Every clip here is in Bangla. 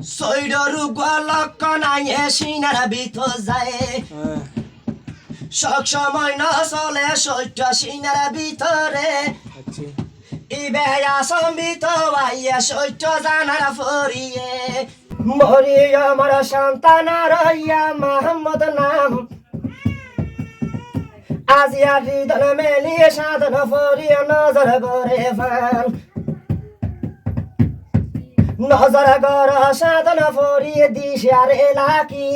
সৈডরু গোলক নাইয়ে সিনার ভিতর যায়। হ্যাঁ। সব সময় না চলে সৈত্য সিনার ভিতরে। আচ্ছা। ইবে আসম্বিত আইয়া সৈত্য জানার ফরিয়ে। মরি আমার সন্তান রইয়া মোহাম্মদ নাম। আজিয়া হৃদন মেলিয়ে সাধন ফরিয়া নজর করে ফান। নজর কর সাধন ফরিয়ে দিশার এলাকি।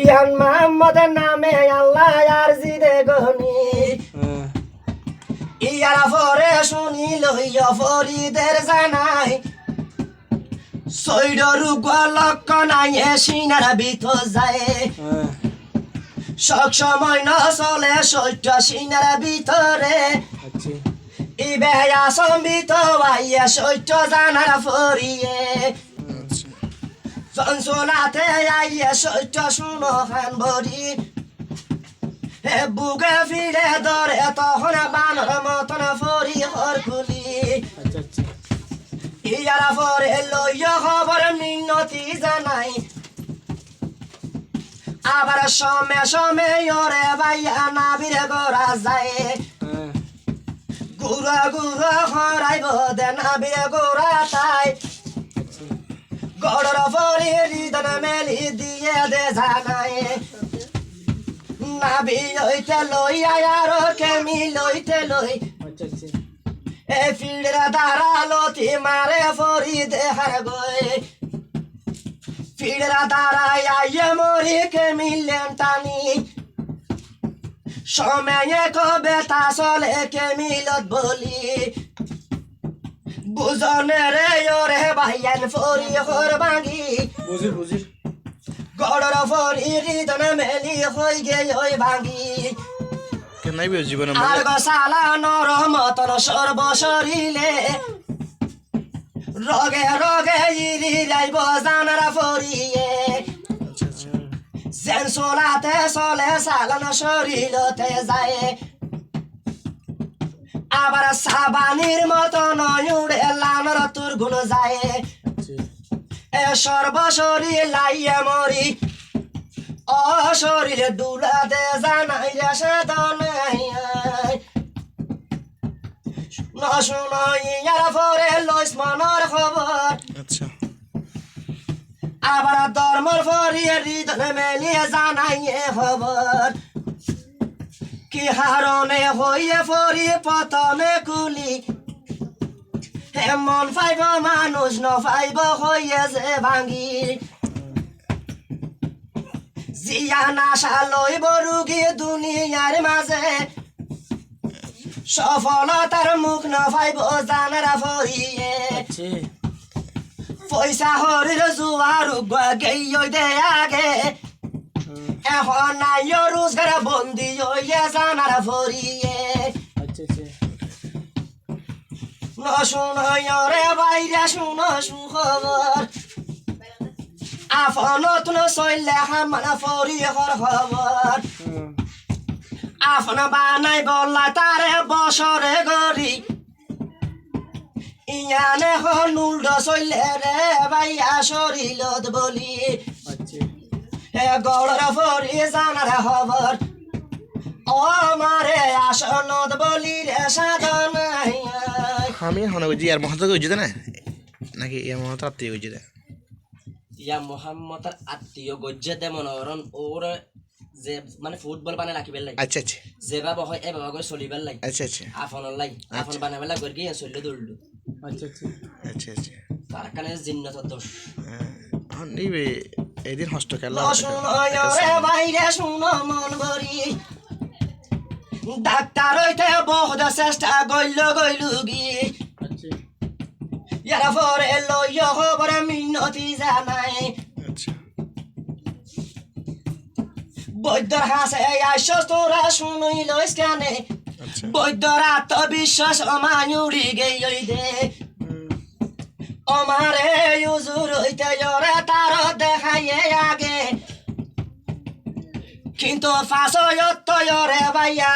ইয়ান মোহাম্মদ নামে আল্লাহ আর জিদে গনি। হ্যাঁ। ইয়ারা ফরে শুনি লইয়া ফরিদের জানাই। সৈডরু গোলক নাই সিনার ভিতর যায়। হ্যাঁ। সব সময় না চলে সৈত্য সিনার ভিতরে। আচ্ছা ইবে আসম্বিত আইয়া সৈত্য জানার ফরিয়ে। আচ্ছা জনসোনাতে আইয়া সৈত্য শুনো খান ভরি হে বুকে ফিরে ধরে তখন বানর মতন ফরি হর খুলি। আচ্ছা ইয়ারা পরে লইয়া খবর মিনতি জানাই। আবার সমে সমে ওরে ভাইয়া নাবিরে গড়া যায়। গুড়া গুড়া হরাইব দে নাবিরে গোড়া তাই। গড়র পরে হৃদন মেলি দিয়ে দে জানাই নাবি লইতে লই আর কেমি লইতে লই। এ ফিড়রা দাঁড়ালতি মারে ফরি দেহার গই। ফিড়রা দাঁড়াই আইয়ে মরি কে মিলেন টানি। সময়ে কবে তা চলে মিলত বলি। বুঝনে রে ওরে ভাইয়ান ফরি হর ভাঙি বুঝির বুঝির গড়র ফরি হৃদন মেলি হই গে ওই ভাঙি কেনাই বেশ জীবন আর গসালা নরমতন সর্বশরীলে রগে রগে ইরি রাইব জানারা ফরিয়ে যেন সোলাতে চলে সালান শরীরতে যায়। আবার সাবানির মতো নয়ুড়ে লানর তোর গুণ যায়। এ সর্বশরীর লাইয়ে মরি। অশরীরে দুলাতে জানাই রে সাধনাই ন শুনো, ইয়ার পরে লইস মনের খবর। আবার ধর্মর ফরিয়ে হৃদয় মেলিয়ে জানাই এ খবর। কি হারণে হইয়ে ফরি পতনে কুলি। এমন ফাইব মানুষ, ন ফাইব হইয়ে যে ভাঙি জিয়া নাশা লইব রুগী দুনিয়ার মাঝে। সফলতার মুখ ন ফাইব জানারা ফরিয়ে আচ্ছা। পয়সা হরির জুয়ার গেই দে আগে এখন নাই রোজগার বন্দি হইয়া জানার ফরিয়ে ন শুনয় রে বাইরে শুন সুখবর আফন তুন চললে হামানা ফরি হর খবর আফন বানাই বললা তারে বছরে গরি ইয়ানে হনুল্ড চললে রে বাইয়া শরীলত বলি। আচ্ছা। হে গড়র ফরি জানার খবর। ও মারে আসনত বলি রে সাধন আমি এখন বুঝি আর মহাতো বুঝি না? নাকি ইয়ার মহাতো আত্মীয় বুঝি না ইয়া মোহাম্মতার আত্মীয় গজ্জাতে মনোহরণ ওর যে মানে ফুটবল বানাই রাখিবেল লাই আচ্ছা আচ্ছা। যেভাবে হয় এভাবে করে চলিবেল লাই আচ্ছা আচ্ছা। আফনের লাই আফন বেলা করে গিয়ে চললে দৌড়লো। আচ্ছা আচ্ছা। আচ্ছা আচ্ছা। তার দোষ হ্যাঁ নিবে এদিন হস্ত খেলা শুনয় রে বাইরে শুন মন ভরি। ডাক্তার হইতে বহুত চেষ্টা গইল গইলু গি। আচ্ছা। ইয়ার পরে লইয় খবর মিনতি জানাই আচ্ছা। বৈদ্যর হাসে আইস তোরা শুনুই লইস কানে? আচ্ছা। বৈদ্যর আত্মবিশ্বাস অমায়ুড়ি গেই দে অমারে ইউজুর হইতে জরে তার দেখাইয়ে আগে। কিন্তু ফাঁসয়ত্ত রে ভাইয়া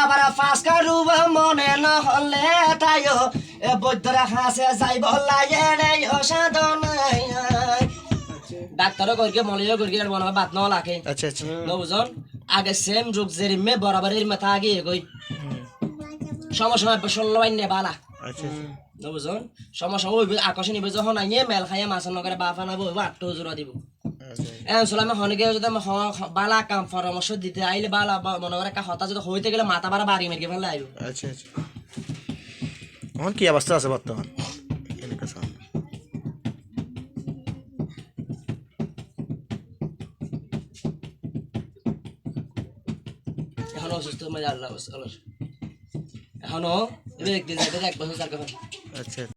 আবার ফাঁসকা রূপ মনে নহলে তাইও। এ বৈদ্যরা হাসে যাইব লাগে রে ডাক্তারও করি মলিও করি আর মনে হয় বাদ ন লাগে। আচ্ছা আচ্ছা। নবুজন আগে সেম যুগ জেরিমে বরাবর এর মাথা আগে এগোই সমস্যা হয় ষোলো বাইন নে বালা। আচ্ছা আচ্ছা। নবুজন সমস্যা ওই আকর্ষণ নিবে যখন আইয়ে মেল খাইয়ে মাছ নগরে বাফা নাবো আটটো জোড়া দিব। আচ্ছা। এখন চলে আমি হনকে যদি বালা কাম পরামর্শ দিতে আইলে বালা মনে করে হতা যদি হইতে গেলে মাথা বাড়া বাড়ি মেরে ফেলে আইব। আচ্ছা আচ্ছা। এখন কি অবস্থা আছে বর্তমান? এখনও অসুস্থ মানে আল্লাহ এখনও এক বছর চার আচ্ছা।